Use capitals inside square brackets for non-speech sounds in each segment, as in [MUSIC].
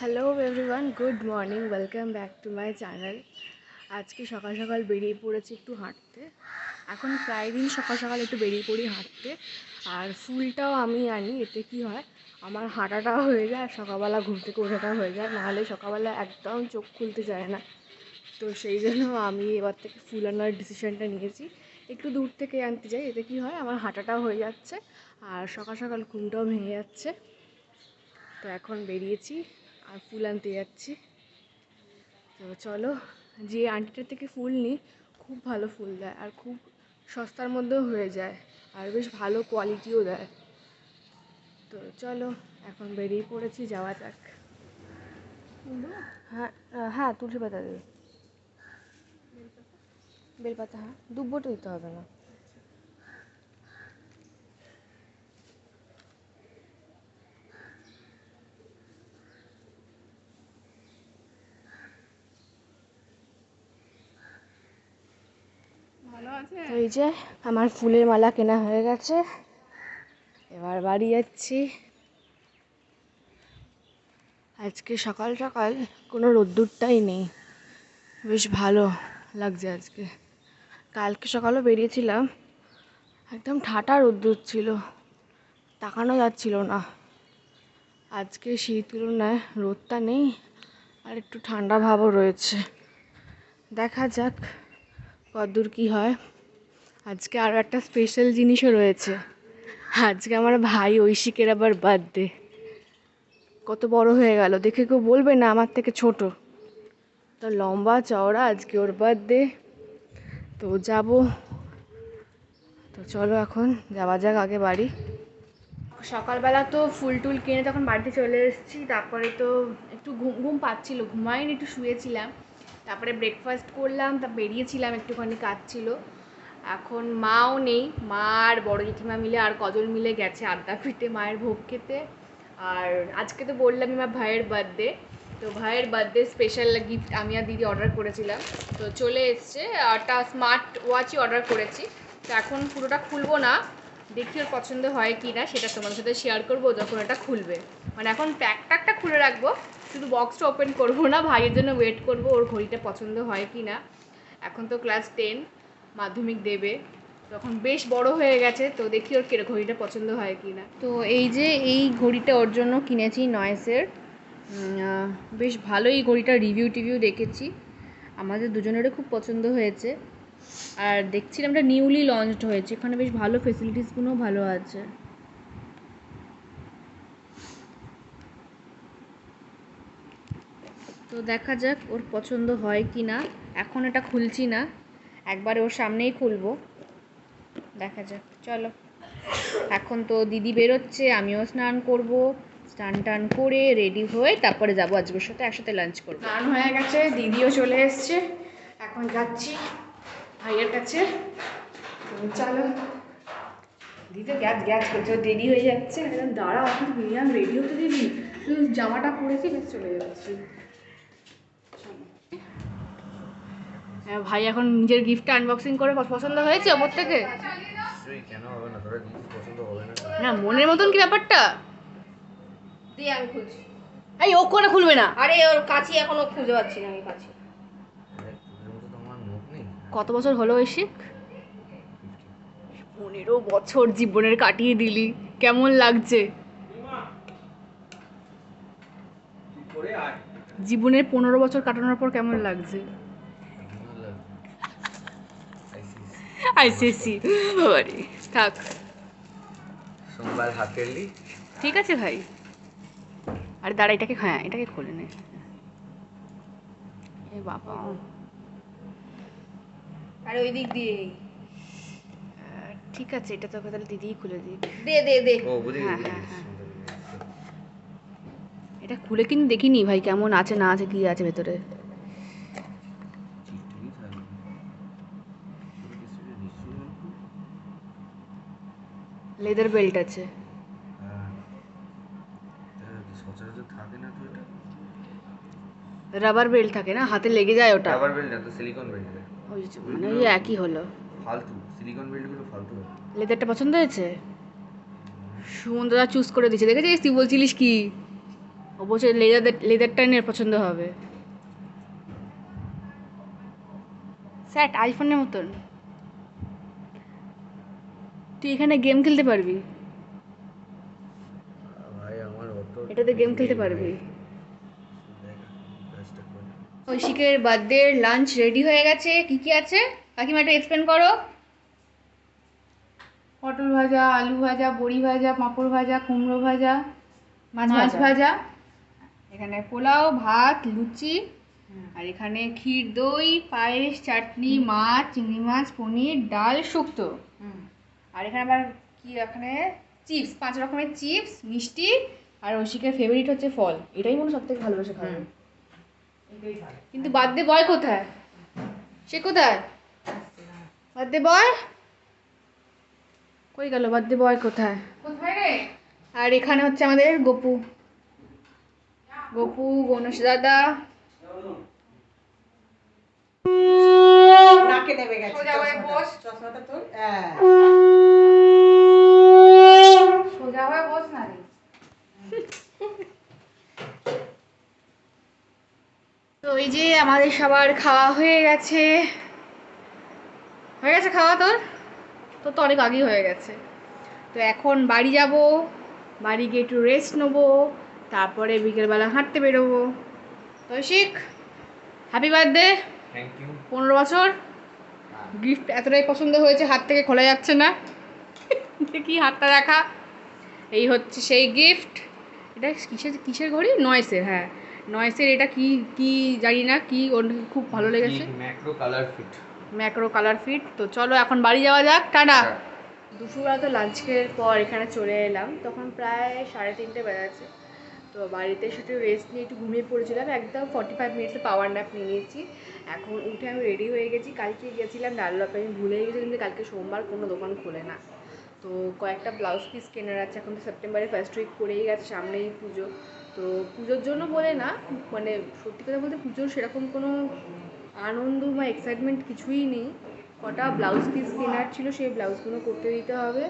Hello everyone good morning welcome back to my channel আজকে সকাল সকাল বেরিয়ে পড়েছি একটু হাঁটতে। এখন প্রায় দিন সকাল সকাল একটু বেরিয়ে পড়ি হাঁটতে। আর ফুলটাও আমি আনি, এতে কি হয়, আমার হাঁটাটাও হয়ে যায় আর সকালবেলা ঘুম থেকে ওঠাটাও হয়ে যায়, নাহলে সকালবেলা একদম চোখ খুলতে যায় না। তো সেই জন্য আমি এবার থেকে ফুল আনার ডিসিশনটা নিয়েছি। একটু দূর থেকে আনতে যাই, এতে কি হয়, আমার হাঁটাটাও হয়ে যাচ্ছে আর সকাল সকাল ঘুমটাও ভেঙে যাচ্ছে। তো এখন বেরিয়েছি। আর ফুল আনতে যাচ্ছি। তো চলো যে আন্টিটার থেকে ফুল নিই খুব ভালো ফুল দেয় আর খুব সস্তার মধ্যেও হয়ে যায় আর বেশ ভালো কোয়ালিটিও দেয়। তো চলো এখন বেরিয়ে পড়েছি যাওয়া যাক। হ্যাঁ হ্যাঁ তুলসী পাতা দেবে। বেলপাতা? হ্যাঁ। দুব্বটা দিতে হবে না। তো এই যে, আমার ফুলের মালা কেনা হয়ে গেছে। এবার বাড়ি যাচ্ছি। আজকে সকাল সকাল কোনো রোদ্দুরটাই নেই। বেশ ভালো লাগছে আজকে। কালকে সকালেও বেরিয়েছিলাম। একদম ঠাটা রোদ্দুর ছিল। তাকানো যাচ্ছিল না। আজকে সেই তুলনায় রোদটা নেই আর একটু ঠান্ডা ভাবও রয়েছে। দেখা যাক। কতদূর কী হয়? আজকে আরও একটা স্পেশাল জিনিসও রয়েছে। আজকে আমার ভাই ঐশিকের আবার বার্থডে কত বড় হয়ে গেল, দেখে কেউ বলবে না আমার থেকে ছোট। তো লম্বা চওড়া আজকে ওর বার্থডে তো যাব। তো চলো এখন, যাওয়া যাক আগে বাড়ি। সকালবেলা তো ফুল টুল কিনে তখন বাড়িতে চলে এসেছি, তারপরে তো একটু ঘুম ঘুম পাচ্ছিল ঘুমাইনি একটু শুয়েছিলাম। তারপরে ব্রেকফাস্ট করলাম, তা বেরিয়েছিলাম, একটুখানি কাজ ছিল এখন মাও নেই, মা আর বড় জেঠিমা মিলে আর কজন মিলে গেছে আড্ডা পিঠে মায়ের ভোগ খেতে। আর আজকে তো বললামই আমার ভাইয়ের বার্থডে তো ভাইয়ের বার্থডে স্পেশাল গিফট আমি আর দিদি অর্ডার করেছিলাম। তো চলে এসছে একটা স্মার্ট ওয়াচই অর্ডার করেছি। তো এখন পুরোটা খুলবো না দেখি ওর পছন্দ হয় কি না সেটা তোমার সাথে শেয়ার করব যখন এটা খুলবে। মানে এখন প্যাক ট্যাকটা খুলে রাখব, শুধু বক্সটা ওপেন করব না, ভাইয়ের জন্য ওয়েট করব ওর ঘড়িটা পছন্দ হয় কি না এখন তো ক্লাস টেন মাধ্যমিক দেবে তখন বেশ বড় হয়ে গেছে, তো দেখি ওর কীরকম ঘড়িটা পছন্দ হয় কি না তো এই যে এই ঘড়িটা ওর জন্য কিনেছি নয়েসের বেশ ভালো এই ঘড়িটা রিভিউ টিভিউ দেখেছি। আমাদের দুজনেরও খুব পছন্দ হয়েছে। আর দেখছিলাম এটা নিউলি লঞ্চড হয়েছে, এখানে বেশ ভালো ফেসিলিটিসগুলোও ভালো আছে। তো দেখা যাক ওর পছন্দ হয় কি না এখন এটা খুলছি না, একবারে ওর সামনেই খুলবো। দেখা যাক, চলো। এখন তো দিদি বেরোচ্ছে, আমিও স্নান করব, স্নান টান করে রেডি হয়ে তারপরে যাব আজকের সাথে, একসাথে লাঞ্চ করব। স্নান হয়ে গেছে, দিদিও চলে এসছে, এখন যাচ্ছি। ভাইয়ের কাছে। তো চলো। দিদি গ্যাস গ্যাস করছে দেরি হয়ে যাচ্ছে। একদম দাঁড়া এখন মিনিমাম রেডি হতে দিবি শুধু জামাটা পরেছি বেশ চলে যাচ্ছি। হ্যাঁ, ভাই এখন নিজের গিফটটা আনবক্সিং করে পছন্দ হয়েছে ওপর থেকে? কেন না? তোরা জিনিস পছন্দ হবে না। না মনের মতন কি ব্যাপারটা? দিয়ে আমি খুলছি। এই ও করে খুলবে না। আরে ওর কাছি এখনও খুঁজে পাচ্ছি না আমি কাছি আরে তোদের মতো তো আমার মুখ নেই কত বছর হলো ঐশিক? পনেরো বছর জীবনের কাটিয়ে দিলি। কেমন লাগছে? জীবনের পনেরো বছর কাটানোর পর কেমন লাগছে? আইসিস। বাবারে থাক। সোমবার ঠিক আছে ভাই। আরে দাঁড়া এটাকে হ্যাঁ এটাকে খুলে নে। এ বাবা। আরে ওই দিক দিয়ে ঠিক আছে এটা তোকে তাহলে দিদিই খুলে দিই দে দে দে। ও বুঝে হ্যাঁ, গেছি হ্যাঁ, হ্যাঁ। এটা খুলে কিন্তু দেখিনি ভাই কেমন আছে না আছে কি আছে ভেতরে? লেদার বেল্ট আছে। হ্যাঁ। তা সচরাচর থাকে না তো এটা? রাবার বেল্ট থাকে না? হাতে লেগে যায় ওটা। রাবার বেল্ট না তো সিলিকন বেল্ট। মানে ওই একই হলো। ফালতু সিলিকন বেল্টগুলো ফালতু লেদারটা পছন্দ হয়েছে? সুমন চুজ করে দিয়েছে দেখেছিস? তুই বলছিলিস কি? ও বলছে লেদার লেদারটাই নিয়ে পছন্দ হবে। স্যাট আইফোনের মতন। তুই এখানে গেম খেলতে পারবি। এটাতে গেম খেলতে পারবি। ঐশিকের বার্থডে লাঞ্চ রেডি হয়ে গেছে। কি কি আছে? কাকিমা একটু এক্সপ্লেন করো। পটল ভাজা আলু ভাজা বড়ি ভাজা পাঁপড় ভাজা কুমড়ো ভাজা মাছ মাছ ভাজা। এখানে পোলাও ভাত লুচি আর এখানে ক্ষীর দই পায়েস চাটনি মাছ চিংড়ি মাছ পনির ডাল শুক্তো। আর এখানে আবার কি এখানে? চিপস পাঁচ রকমের চিপস মিষ্টি আর ঐশিকের ফেভারিট হচ্ছে ফল। এটাই মনে সব থেকে ভালোবাসে খাবে কিন্তু বার্থডে বয় কোথায়? সে কোথায়? Birthday boy? কই গেল বার্থডে বয় কোথায়? কোথায় রে? আর এখানে হচ্ছে আমাদের গপু। গপু গণেশ দাদা। নাকে নেমে গেছে। চশমাটা। বস। চশমাটা হ্যাঁ। সোজা হয়ে বস না রে [LAUGHS] তো এই যে আমাদের সবার খাওয়া হয়ে গেছে। হয়ে গেছে খাওয়া তোর? তোর তো অনেক আগেই হয়ে গেছে। তো এখন বাড়ি যাব বাড়ি গিয়ে একটু রেস্ট নেব তারপরে বিকেলবেলা হাঁটতে বেরোবো। তো শিখ হ্যাপি বার্থডে থ্যাংক ইউ পনেরো বছর। গিফট এতটাই পছন্দ হয়েছে হাত থেকে খোলা যাচ্ছে না। দেখি হাতটা দেখা। এই হচ্ছে সেই গিফট এটা কিসের কিসের ঘড়ি? নয়েসের হ্যাঁ। নয়েসের এটা কি কি জানি না কি ওর খুব ভালো লেগেছে। Macro colour fit macro colour fit তো চলো এখন বাড়ি যাওয়া যাক। টাটা। দুপুরবেলা তো লাঞ্চের পর এখানে চলে এলাম। তখন প্রায় সাড়ে তিনটে বেজেছে। তো বাড়িতে এসে একটু রেস্ট নিয়ে একটু ঘুমিয়ে পড়েছিলাম। একদম ফর্টি ফাইভ মিনিটসে পাওয়ার ন্যাপ নিয়ে নিয়েছি। এখন উঠে আমি রেডি হয়ে গেছি। কালকে গেছিলাম ডাল্লাপে আমি ভুলে গেছিলাম যে কালকে সোমবার কোনো দোকান খোলে না। তো কয়েকটা ব্লাউজ পিস কেনার আছে। এখন তো সেপ্টেম্বরে ফার্স্ট উইক পড়েই গেছে। সামনেই পুজো। তো পুজোর জন্য বলে না মানে সত্যি কথা বলতে পুজোর সেরকম কোনো আনন্দ বা এক্সাইটমেন্ট কিছুই নেই। কটা ব্লাউজ পিস কেনার ছিল, সেই ব্লাউজগুলো করতে দিতে হবে।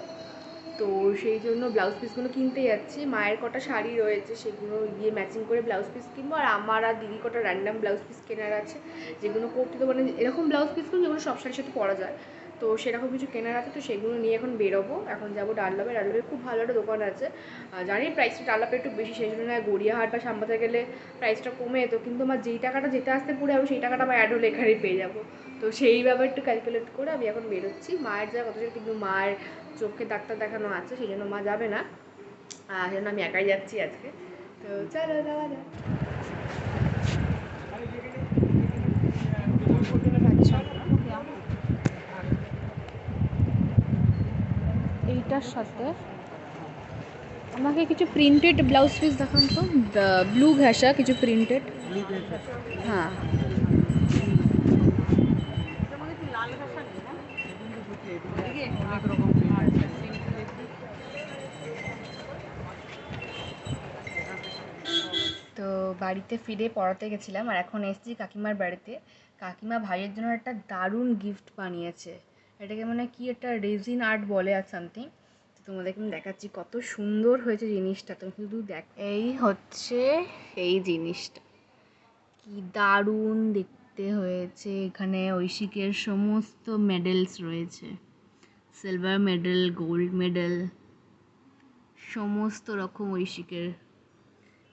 তো সেই জন্য ব্লাউজ পিসগুলো কিনতে যাচ্ছি। মায়ের কটা শাড়ি রয়েছে, সেগুলো গিয়ে ম্যাচিং করে ব্লাউজ পিস কিনবো। আর আমার আর দিদি কটা র্যান্ডাম ব্লাউজ পিস কেনার আছে, যেগুলো করতে তো মানে এরকম ব্লাউজ পিসগুলো যেগুলো সব শাড়ির সাথে পরা যায়। তো সেরকম কিছু কেনার আছে, তো সেগুলো নিয়ে এখন বেরোবো। এখন যাব ডাল্লাপে। ডাল্লাপে খুব ভালো একটা দোকান আছে। জানি প্রাইসটা ডাল্লাপে একটু বেশি, সেই জন্য গড়িয়াহাট বা সাম্বাতে গেলে প্রাইসটা কমে। যেত কিন্তু আমার যেই টাকাটা যেতে আসতে পড়ে, আমি সেই টাকাটা আমার অ্যাড হলে এখানেই পেয়ে যাব। তো সেই ব্যাপার একটু ক্যালকুলেট করে আমি এখন বেরোচ্ছি। মায়ের যা কথা কিন্তু মায়ের চোখে ডাক্তার দেখানো আছে, সেই জন্য মা যাবে না। আর সেই জন্য আমি একাই যাচ্ছি আজকে। তো চলো, যাওয়া যাক। এইটার সাথে আমাকে কিছু প্রিন্টেড ব্লাউজ পিস দেখান তো। ব্লু ঘাসা, কিছু প্রিন্টেড হ্যাঁ। তো বাড়িতে ফিরে পড়াতে গেছিলাম আর এখন এসেছি কাকিমার বাড়িতে। কাকিমা ভাইয়ের জন্য একটা দারুণ গিফট বানিয়েছে। এটাকে মানে কি একটা রেজিন আর্ট বলে আর সামথিং তোমাদেরকে আমি দেখাচ্ছি কত সুন্দর হয়েছে জিনিসটা। তুমি শুধু দেখ, এই হচ্ছে এই জিনিসটা। কি দারুণ দেখতে হয়েছে। এখানে ঐশিকের সমস্ত মেডেলস রয়েছে। সিলভার মেডেল গোল্ড মেডেল সমস্ত রকম ঐশিকের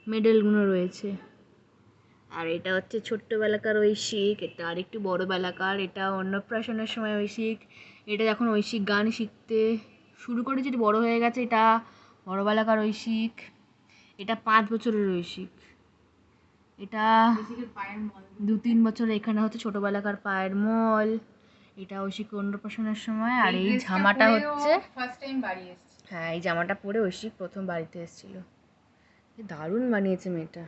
মেডেলগুলো রয়েছে। আর এটা হচ্ছে ছোট্টবেলাকার ঐশিক, এটা আর একটু বড়োবেলাকার, এটা অন্নপ্রাশনের সময় ঐশিক, এটা যখন ঐশিক গান শিখতে শুরু করেছে এটা বড়ো হয়ে গেছে এটা বড়োবেলাকার ঐশিক এটা পাঁচ বছরের ঐশিক। এটা দু তিন বছর এখানে হচ্ছে ছোটোবেলাকার পায়ের মল এটা ঐশিক অন্নপ্রাশনের সময় আর এই জামাটা হচ্ছে ফার্স্ট টাইম বাড়ি এসেছে। হ্যাঁ এই জামাটা পরে ঐশিক প্রথম বাড়িতে এসেছিল। দারুণ বানিয়েছে মেয়েটা।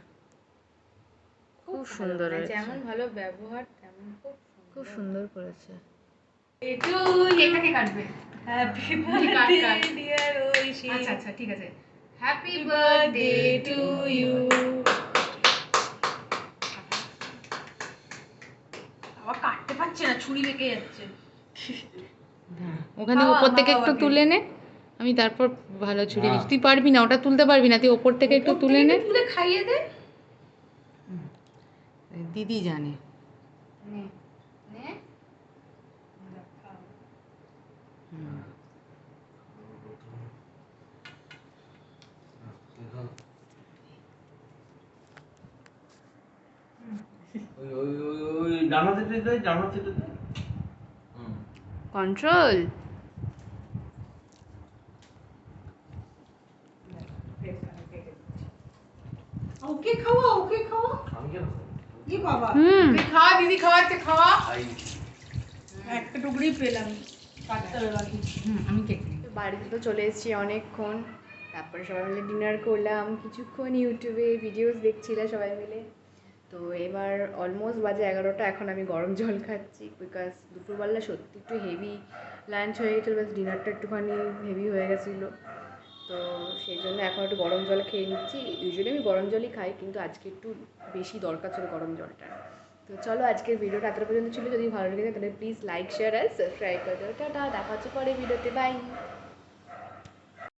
খুব সুন্দর হয়েছে। যেমন ভালো ব্যবহার তেমন খুব খুব সুন্দর করেছে। একটু কেকটাকে কাটবে। Happy [LAUGHS] cut, cut. Dear Aishi. আচ্ছা আচ্ছা ঠিক আছে। হ্যাপি বার্থডে টু ইউ আবার কাটতে পারছে না ছুরি বেঁকে যাচ্ছে। ওখানে উপর থেকে একটু তুলে নে। আমি তারপর ভালো ছুরি দিচ্ছি। তুই পারবি না ওটা তুলতে পারবি না তুই ওপর থেকে একটু তুলে নে। তুলে খাইয়ে দে। দিদি জানে ওই ওই ওই ডানা থেকে দে ডানা থেকে দে হুম কন্ট্রোল ওকে খাওয়া ওকে খাওয়া আমি কেন কি বাবা হুম খাওয়া দিদি খাওয়াচ্ছে খাওয়া খাই একটা টুকরি পেলাম আমি বাড়িতে তো চলে এসেছি অনেকক্ষণ। তারপরে সবাই মিলে ডিনার করলাম। কিছুক্ষণ ইউটিউবে ভিডিওস দেখছিলাম সবাই মিলে। তো এবার অলমোস্ট বাজে এগারোটা। এখন আমি গরম জল খাচ্ছি বিকজ দুপুরবেলা সত্যি একটু হেভি লাঞ্চ হয়ে গেছিল। বাস ডিনারটা একটুখানি হেভি হয়ে গেছিল। তো সেই জন্য এখন একটু গরম জল খেয়ে নিচ্ছি। ইউজুয়ালি আমি গরম জলই খাই, কিন্তু আজকে একটু বেশি দরকার ছিল গরম জলটা। তো চলো আজকের ভিডিওটা এতটা পর্যন্ত ছিল। যদি ভালো লেগে থাকে তাহলে প্লিজ লাইক শেয়ার আর সাবস্ক্রাইব করে দেবো টাটা, দেখা হচ্ছে পরে ভিডিওতে। বাই